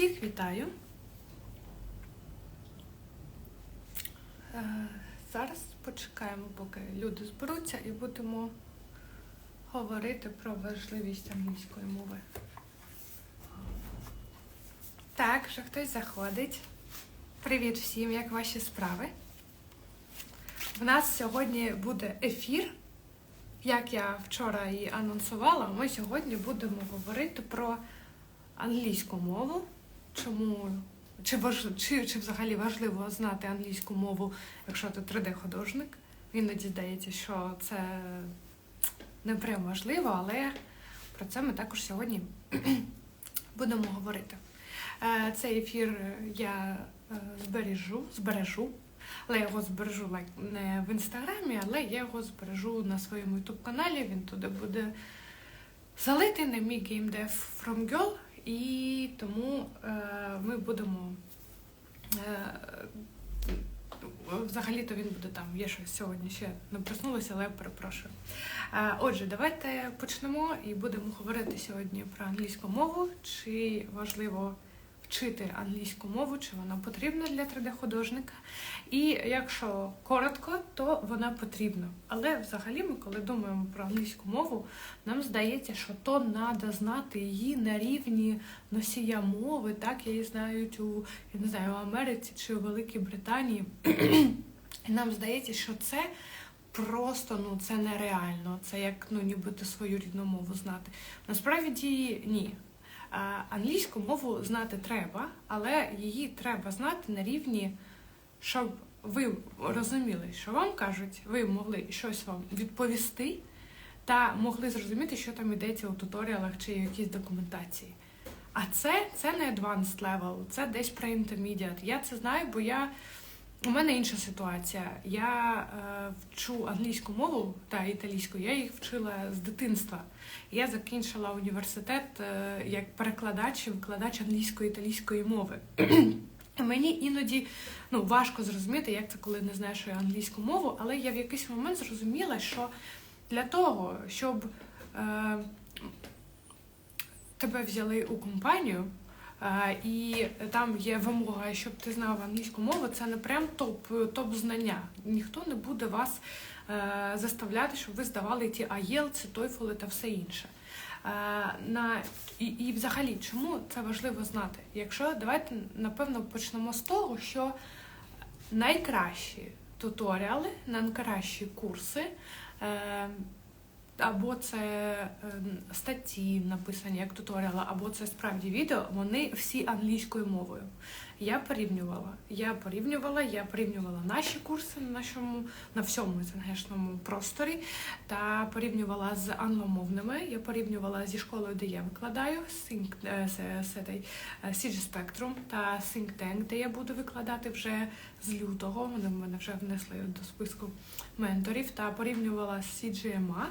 Всіх вітаю. Е, Зараз почекаємо, поки люди зберуться, і будемо говорити про важливість англійської мови. Так, вже хтось заходить. Привіт всім, як ваші справи? В нас сьогодні буде ефір. Як я вчора і анонсувала, ми сьогодні будемо говорити про англійську мову. Чому чи, важ, чи, чи взагалі важливо знати англійську мову, якщо ти 3D-художник? Іноді здається, що це не прям важливо, але про це ми також сьогодні будемо говорити. Е, Цей ефір я е, збережу, збережу, але я його збережу не в інстаграмі, але я його збережу на своєму ютуб каналі. Він туди буде залитий на мій GameDev from Girl. І тому е, ми будемо. Е, Взагалі-то він буде там. Я щось сьогодні ще не проснулася, але я перепрошую. Е, отже, давайте почнемо і будемо говорити сьогодні про англійську мову. Чи важливо вчити англійську мову, чи вона потрібна для 3D-художника. І якщо коротко, то вона потрібна. Але взагалі, ми, коли думаємо про англійську мову, нам здається, що то треба знати її на рівні носія мови, так її знають у я не знаю, у Америці чи у Великій Британії. І нам здається, що це. Просто ну це нереально. Це як ну нібито свою рідну мову знати. Насправді ні. Англійську мову знати треба, але її треба знати на рівні, щоб ви розуміли, що вам кажуть, ви могли щось вам відповісти та могли зрозуміти, що там йдеться у туторіалах чи якійсь документації. А це це не advanced level, це десь про intermediate. Я це знаю, бо я. У мене інша ситуація. Я е, вчу англійську мову та італійську, я їх вчила з дитинства. Я закінчила університет е, як перекладач і викладач англійської італійської мови. Мені іноді ну, важко зрозуміти, як це коли не знаєш англійську мову, але я в якийсь момент зрозуміла, що для того, щоб е, тебе взяли у компанію. І там є вимога, щоб ти знав англійську мову, це не прям топ топ знання. Ніхто не буде вас е, заставляти, щоб ви здавали ті IELTS, TOEFL та все інше. Е, на, і, і взагалі, чому це важливо знати? Якщо давайте напевно почнемо з того, що найкращі туторіали, найкращі курси. Або це ем, статті написані як туторіали, або це справді відео, вони всі англійською мовою. Я порівнювала. Я порівнювала, я порівнювала наші курси на нашому, на всьому СНГшному просторі та порівнювала з англомовними. Я порівнювала зі школою, де я викладаю Think, е, CG Spectrum та Think Tank, де я буду викладати вже з лютого. Вони в мене вже внесли до списку менторів та порівнювала з CGMA,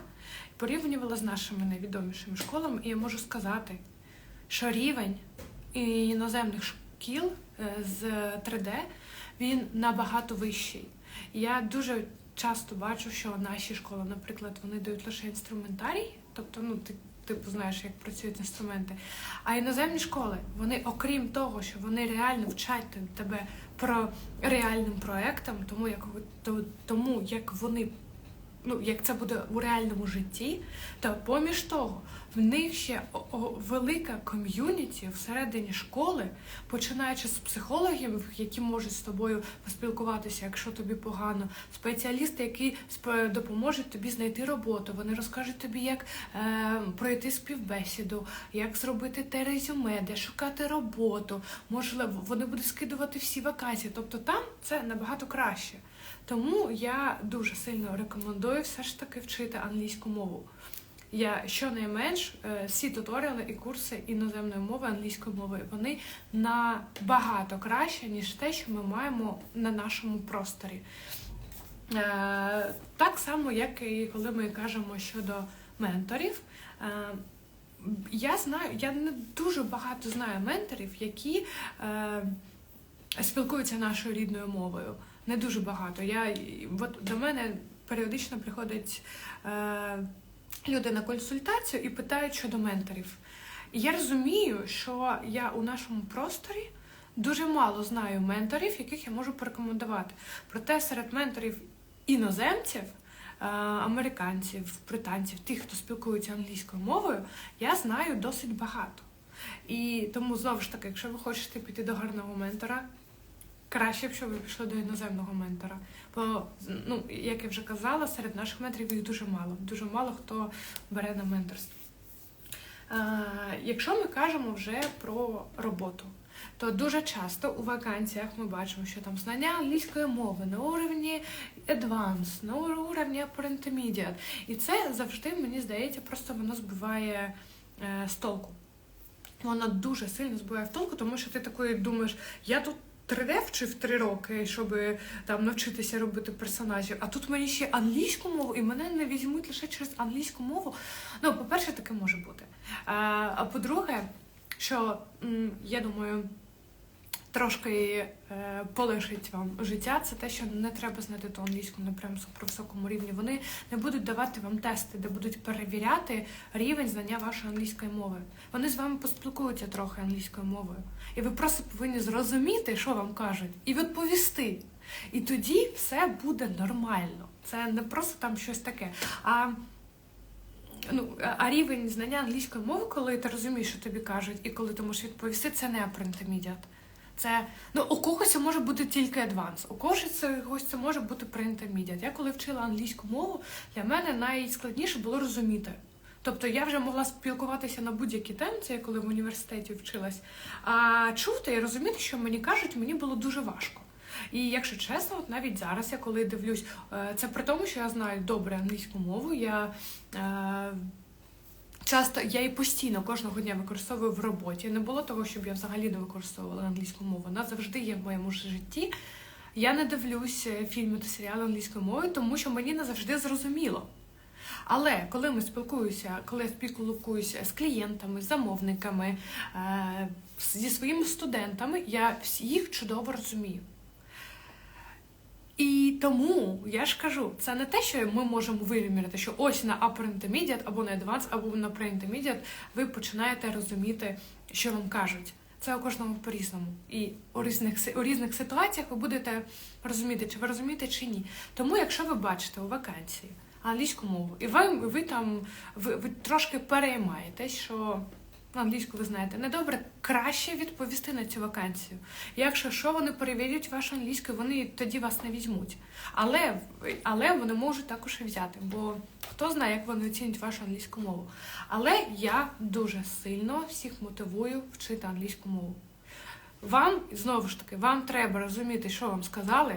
порівнювала з нашими найвідомішими школами, і я можу сказати, що рівень іноземних шкіл е, з 3D він набагато вищий. Я дуже часто бачу, що наші школи, наприклад, вони дають лише інструментарій, тобто, ну ти. Типу, знаєш, як працюють інструменти. А іноземні школи, вони, окрім того, що вони реально вчать тебе про реальним проектам, тому як тому як вони ну, як це буде у реальному житті, то поміж того, в них ще велика ком'юніті всередині школи, починаючи з психологів, які можуть з тобою поспілкуватися, якщо тобі погано, спеціалісти, які допоможуть тобі знайти роботу. Вони розкажуть тобі, як е, пройти співбесіду, як зробити те резюме, де шукати роботу. Можливо, вони будуть скидувати всі вакансії. Тобто там це набагато краще. Тому я дуже сильно рекомендую все ж таки вчити англійську мову. Я щонайменш е, всі туторіали і курси іноземної мови, англійської мови, вони набагато краще, ніж те, що ми маємо на нашому просторі. Е, так само, як і коли ми кажемо щодо менторів. Е, я знаю, я не дуже багато знаю менторів, які спілкуються нашою рідною мовою не дуже багато. Я, от До мене періодично приходять е, люди на консультацію і питають щодо менторів. Я розумію, що я у нашому просторі дуже мало знаю менторів, яких я можу порекомендувати. Проте серед менторів іноземців, е, американців, британців, тих, хто спілкується англійською мовою, я знаю досить багато. І тому знову ж таки, якщо ви хочете піти до гарного ментора, краще б, щоб ви пішли до іноземного ментора. Бо, ну, як я вже казала, серед наших менторів їх дуже мало. Дуже мало хто бере на менторство. Якщо ми кажемо вже про роботу, то дуже часто у вакансіях ми бачимо, що там знання англійської мови на уровні advanced, на уровні intermediate. І це завжди, мені здається, просто воно збиває е, з толку. Воно дуже сильно збиває в толку, тому що ти такої думаєш, я тут 3D вчив 3 роки, щоб там навчитися робити персонажів, а тут мені ще англійську мову, і мене не візьмуть лише через англійську мову. Ну, по-перше, таке може бути. А по-друге, що я думаю, трошки е, полегшить вам життя, це те, що не треба знати ту англійську на прям супервисокому рівні. Вони не будуть давати вам тести, де будуть перевіряти рівень знання вашої англійської мови. Вони з вами поспілкуються трохи англійською мовою. І ви просто повинні зрозуміти, що вам кажуть, і відповісти. І тоді все буде нормально. Це не просто там щось таке. А Ну, а рівень знання англійської мови, коли ти розумієш, що тобі кажуть, і коли ти можеш відповісти, це не pre-intermediate. Це ну у когось це може бути тільки адванс, у когось це когось це може бути pre-intermediate. Я коли вчила англійську мову, для мене найскладніше було розуміти. Тобто я вже могла спілкуватися на будь-які теми, це я коли в університеті вчилась. А чути і розуміти, що мені кажуть, мені було дуже важко. І якщо чесно, от навіть зараз я коли дивлюсь, е, це при тому, що я знаю добре англійську мову. Я е, часто я її постійно кожного дня використовую в роботі. Не було того, щоб я взагалі не використовувала англійську мову. Вона завжди є в моєму житті. Я не дивлюсь е, фільми та серіали англійською мовою, тому що мені не завжди зрозуміло. Але коли ми спілкуємося, коли я спілкуюся з клієнтами, замовниками, е, зі своїми студентами, я їх чудово розумію. І тому я ж кажу, це не те, що ми можемо виміряти, що ось на upper intermediate або на advanced, або на pre-intermediate ви починаєте розуміти, що вам кажуть. Це у кожному по-різному. І у різних у різних ситуаціях ви будете розуміти, чи ви розумієте, чи ні. Тому, якщо ви бачите у вакансії англійську мову, і ви ви там ви, ви трошки переймаєтесь, що англійську ви знаєте недобре, краще відповісти на цю вакансію. Якщо що, вони перевірять вашу англійську, вони тоді вас не візьмуть. Але але вони можуть також і взяти, бо хто знає, як вони оцінять вашу англійську мову. Але я дуже сильно всіх мотивую вчити англійську мову. Вам, знову ж таки, вам треба розуміти, що вам сказали,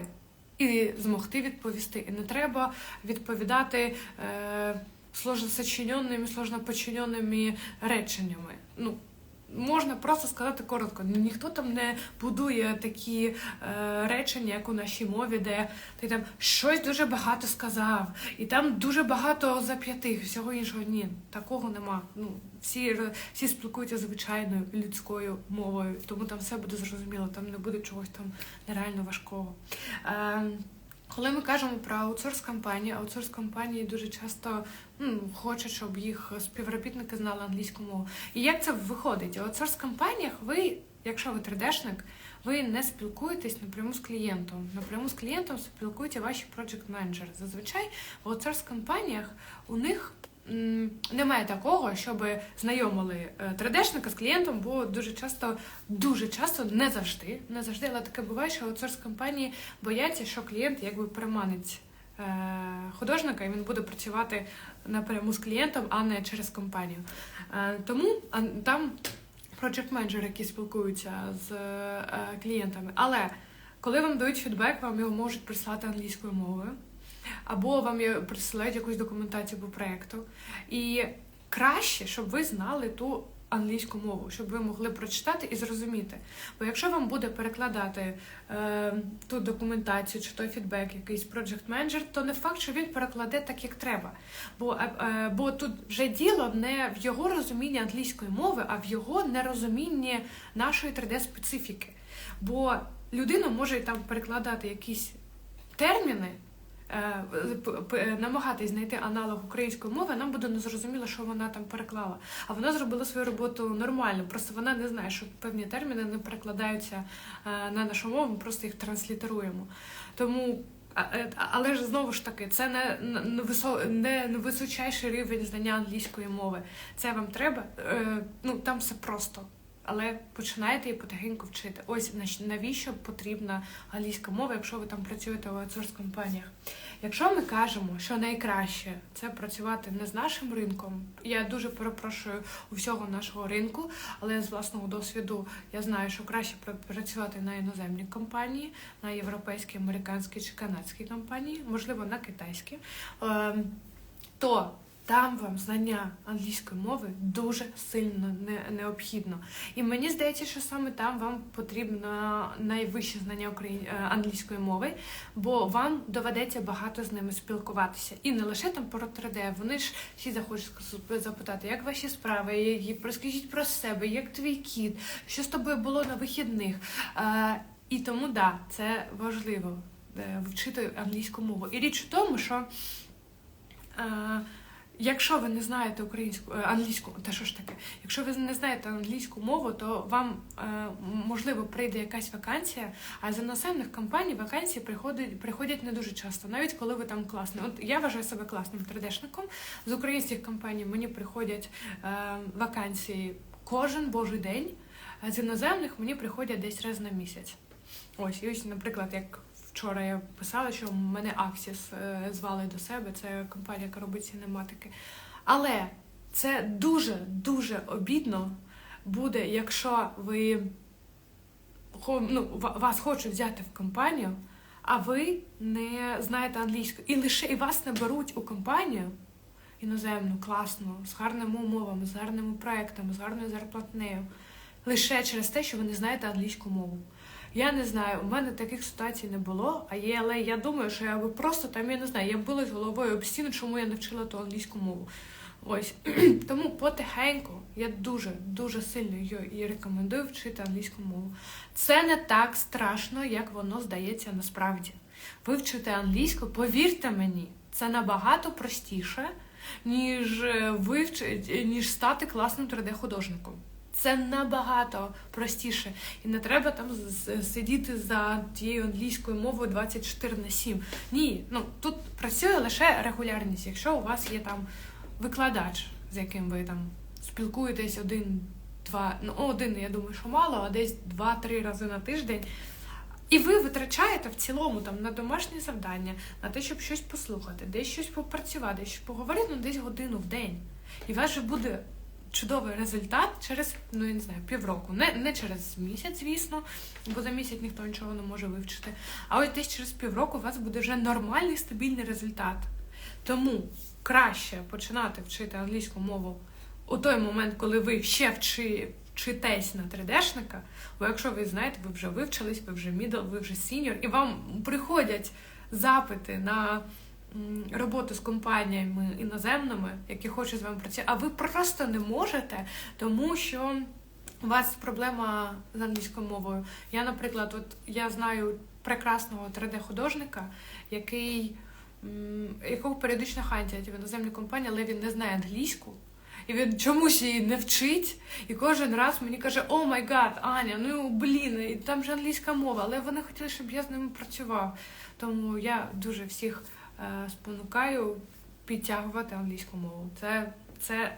і змогти відповісти. І не треба відповідати. Е, сложносочиненими, сложноподчиненими реченнями. Ну, Можна просто сказати коротко. Ну, ніхто там не будує такі е, речення, як у нашій мові, де ти там щось дуже багато сказав, і там дуже багато зап'ятих, всього іншого ні, такого нема. Ну, Всі всі спілкуються звичайною людською мовою, тому там все буде зрозуміло, там не буде чогось там нереально важкого. Е, коли ми кажемо про аутсорс компанії, аутсорс компанії дуже часто ну, хочуть, щоб їх співробітники знали англійську мову. І як це виходить? У аутсорс компаніях ви, якщо ви 3D-шник, ви не спілкуєтесь напряму з клієнтом. Напряму з клієнтом спілкуються ваші проджект менеджери Зазвичай в аутсорс компаніях у них немає такого, щоб знайомили 3D-шника з клієнтом, бо дуже часто, дуже часто, не завжди, не завжди, але таке буває, що аутсорс компанії бояться, що клієнт якби приманить е, художника, і він буде працювати напряму з клієнтом, а не через компанію. Е, тому там проджект менеджери які спілкуються з е, клієнтами. Але коли вам дають фідбек, вам його можуть прислати англійською мовою або вам присилають якусь документацію по проєкту. І краще, щоб ви знали ту англійську мову, щоб ви могли прочитати і зрозуміти. Бо якщо вам буде перекладати е, ту документацію чи той фідбек, якийсь проджект менеджер, то не факт, що він перекладе так, як треба. Бо е, е, бо тут вже діло не в його розумінні англійської мови, а в його нерозумінні нашої 3D-специфіки. Бо людина може там перекладати якісь терміни. Е, п- намагатись знайти аналог української мови, нам буде незрозуміло, що вона там переклала. А вона зробила свою роботу нормально. Просто вона не знає, що певні терміни не перекладаються е, на нашу мову, ми просто їх транслітеруємо. Тому. е, Але ж знову ж таки, це не, не, висо, не, не височайший рівень знання англійської мови. Це вам треба. Е, ну там все просто. Але починайте її потихеньку вчити. Ось навіщо потрібна англійська мова, якщо ви там працюєте в аутсорс компаніях. Якщо ми кажемо, що найкраще це працювати не з нашим ринком, я дуже перепрошую у всього нашого ринку, але з власного досвіду я знаю, що краще пр- працювати на іноземні компанії, на європейські, американські чи канадські компанії, можливо, на китайські. Ем, то там вам знання англійської мови дуже сильно не, необхідно. І мені здається, що саме там вам потрібно найвище знання е, англійської мови, бо вам доведеться багато з ними спілкуватися. І не лише там про 3D, вони ж всі захочуть запитати, як ваші справи, які розкажіть про себе, як твій кіт, що з тобою було на вихідних. Е, і тому да, це важливо е, вчити англійську мову. І річ в тому, що. Якщо ви не знаєте українську е, англійську, та що ж таке, якщо ви не знаєте англійську мову, то вам е, можливо прийде якась вакансія, а з іноземних компаній вакансії приходять, приходять не дуже часто, навіть коли ви там класний. От я вважаю себе класним 3D-шником. З українських компаній мені приходять е, вакансії кожен божий день, а з іноземних мені приходять десь раз на місяць. Ось, і ось, наприклад, як вчора я писала, що мене Axis е, звали до себе, це компанія, яка робить синематики. Але це дуже дуже обідно буде, якщо ви ну, вас хочуть взяти в компанію, а ви не знаєте англійську. І лише і вас не беруть у компанію іноземну, класну, з гарними умовами, з гарними проектами, з гарною зарплатнею, лише через те, що ви не знаєте англійську мову. Я не знаю, у мене таких ситуацій не було, а є, але я думаю, що я би просто там, я не знаю, я билась головою об стіну, чому я не вчила ту англійську мову. Ось тому потихеньку я дуже дуже сильно її рекомендую вчити англійську мову. Це не так страшно, як воно здається насправді. Вивчити англійську, повірте мені, це набагато простіше, ніж е, вивчити, ніж стати класним 3D-художником. Це набагато простіше. І не треба там сидіти за тією англійською мовою 24 на 7. Ні, ну тут працює лише регулярність. Якщо у вас є там викладач, з яким ви там спілкуєтесь один, два, ну один, я думаю, що мало, а десь два-три рази на тиждень. І ви витрачаєте в цілому там на домашні завдання, на те, щоб щось послухати, десь щось попрацювати, щось поговорити, ну десь годину в день. І у вас же буде чудовий результат через, ну я не знаю, півроку. Не, не через місяць, звісно, бо за місяць ніхто нічого не може вивчити. А ось десь через півроку у вас буде вже нормальний стабільний результат. Тому краще починати вчити англійську мову у той момент, коли ви ще вчи, вчитесь на 3D-шника, бо якщо ви знаєте, ви вже вивчились, ви вже мідл, ви вже сіньор, і вам приходять запити на роботу з компаніями іноземними, які хочуть з вами працювати, а ви просто не можете, тому що у вас проблема з англійською мовою. Я, наприклад, от я знаю прекрасного 3D-художника, який якого періодично хантять в іноземні компанії, але він не знає англійську. І він чомусь її не вчить, і кожен раз мені каже: О май гад, Аня, ну блін, і там же англійська мова, але вони хотіли, щоб я з ними працював. Тому я дуже всіх спонукаю підтягувати англійську мову. Це, це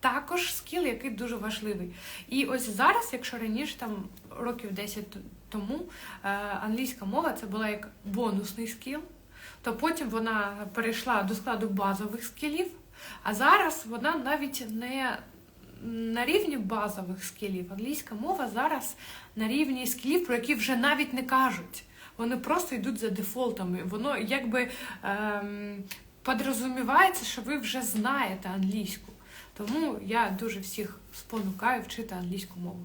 також скіл, який дуже важливий. І ось зараз, якщо раніше, там років 10 тому, е, англійська мова це була як бонусний скіл, то потім вона перейшла до складу базових скілів, а зараз вона навіть не на рівні базових скілів. Англійська мова зараз на рівні скілів, про які вже навіть не кажуть. Вони просто йдуть за дефолтами. Воно якби ем, подрозумівається, що ви вже знаєте англійську. Тому я дуже всіх спонукаю вчити англійську мову.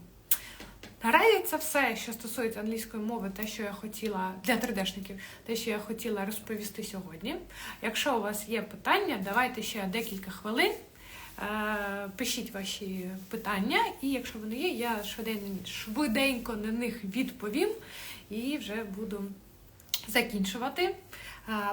Наразі це все, що стосується англійської мови, те, що я хотіла для 3D-шників, те, що я хотіла розповісти сьогодні. Якщо у вас є питання, давайте ще декілька хвилин. Е, Пишіть ваші питання, і якщо вони є, я швиденько, швиденько на них відповім і вже буду закінчувати.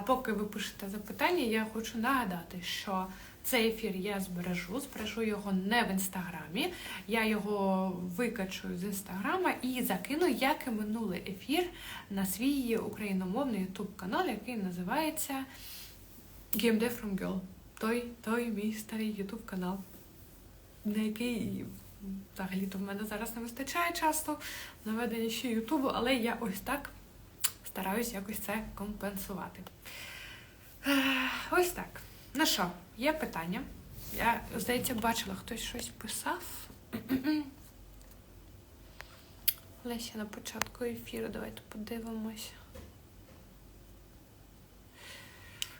Поки ви пишете запитання, я хочу нагадати, що цей ефір я збережу, збережу його не в інстаграмі. Я його викачу з інстаграма і закину, як і минулий ефір, на свій україномовний ютуб канал, який називається GameDev from Girl. Той, той мій старий ютуб канал, на який взагалі-то в мене зараз не вистачає часто на ведення ще Ютубу, але я ось так стараюсь якось це компенсувати. Ось так. Ну що, є питання. Я, здається, бачила, хтось щось писав. Леся на початку ефіру, давайте подивимось.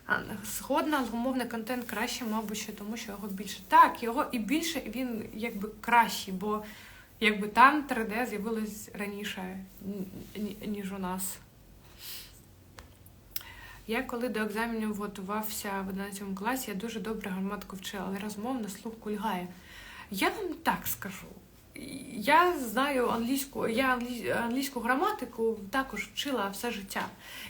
А, згодна, англомовний контент краще, мабуть, ще тому що його більше. Так, його і більше він якби кращий, бо якби там 3D з'явилось раніше, ні- ні- ніж у нас. Я коли до екзаменів готувався в 11 класі, я дуже добре граматику вчила, але розмовно слух кульгає. Я вам так скажу. Я знаю англійську, я англі- англійську граматику також вчила все життя.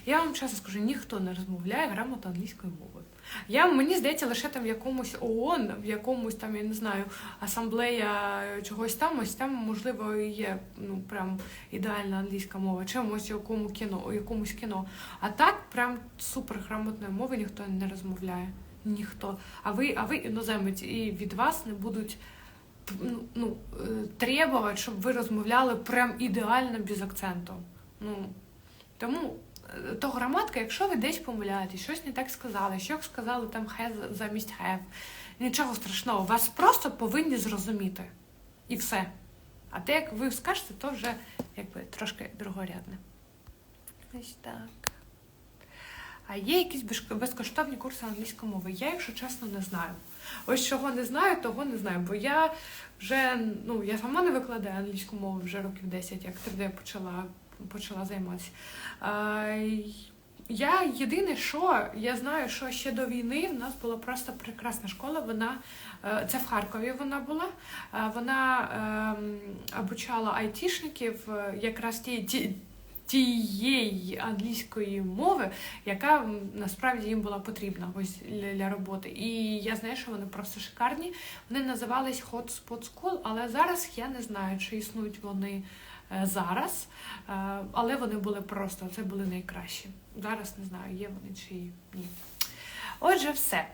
Я вам чесно скажу, ніхто не розмовляє грамотно англійською мовою. Я мені здається, лише там в якомусь ООН, в якомусь там, я не знаю, асамблея чогось там, ось там, можливо, є ну прям ідеальна англійська мова, чимось якому кіно, у якомусь кіно. А так, прям супер грамотної мови ніхто не розмовляє. Ніхто. А ви, а ви іноземець, і від вас не будуть ну, ну, е, требувати, щоб ви розмовляли прям ідеально без акценту. Ну, тому е, то граматика, якщо ви десь помиляєтесь, щось не так сказали, що сказали там have замість have, нічого страшного, вас просто повинні зрозуміти. І все. А те, як ви скажете, то вже якби трошки другорядне. Ось так. А є якісь безкоштовні курси англійської мови? Я, якщо чесно, не знаю. Ось чого не знаю, того не знаю. Бо я вже ну я сама не викладаю англійську мову вже років 10, як 3D почала, почала займатися. А, я єдине, що я знаю, що ще до війни в нас була просто прекрасна школа. Вона е, це в Харкові вона була. Е, Вона ем, обучала айтішників е, якраз ті, ті, тієї англійської мови, яка насправді їм була потрібна ось для, роботи. І я знаю, що вони просто шикарні. Вони називались Hotspot School, але зараз я не знаю, чи існують вони е, зараз, Е, але вони були просто це були найкращі. Зараз не знаю, є вони чи ні. Отже, все.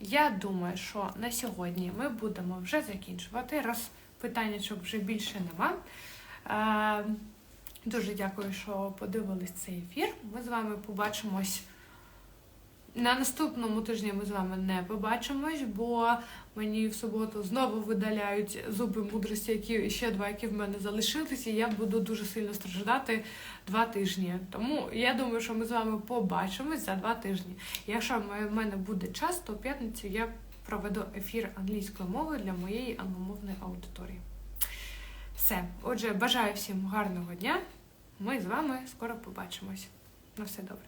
Я думаю, що на сьогодні ми будемо вже закінчувати, раз питаннячок вже більше нема. Дуже дякую, що подивились цей ефір. Ми з вами побачимось. На наступному тижні ми з вами не побачимось, бо мені в суботу знову видаляють зуби мудрості, які ще два, які в мене залишилися, і я буду дуже сильно страждати два тижні. Тому я думаю, що ми з вами побачимось за два тижні. Якщо в мене буде час, то п'ятницю я проведу ефір англійською мовою для моєї англомовної аудиторії. Все. Отже, бажаю всім гарного дня. Ми з вами скоро побачимось. На все добре.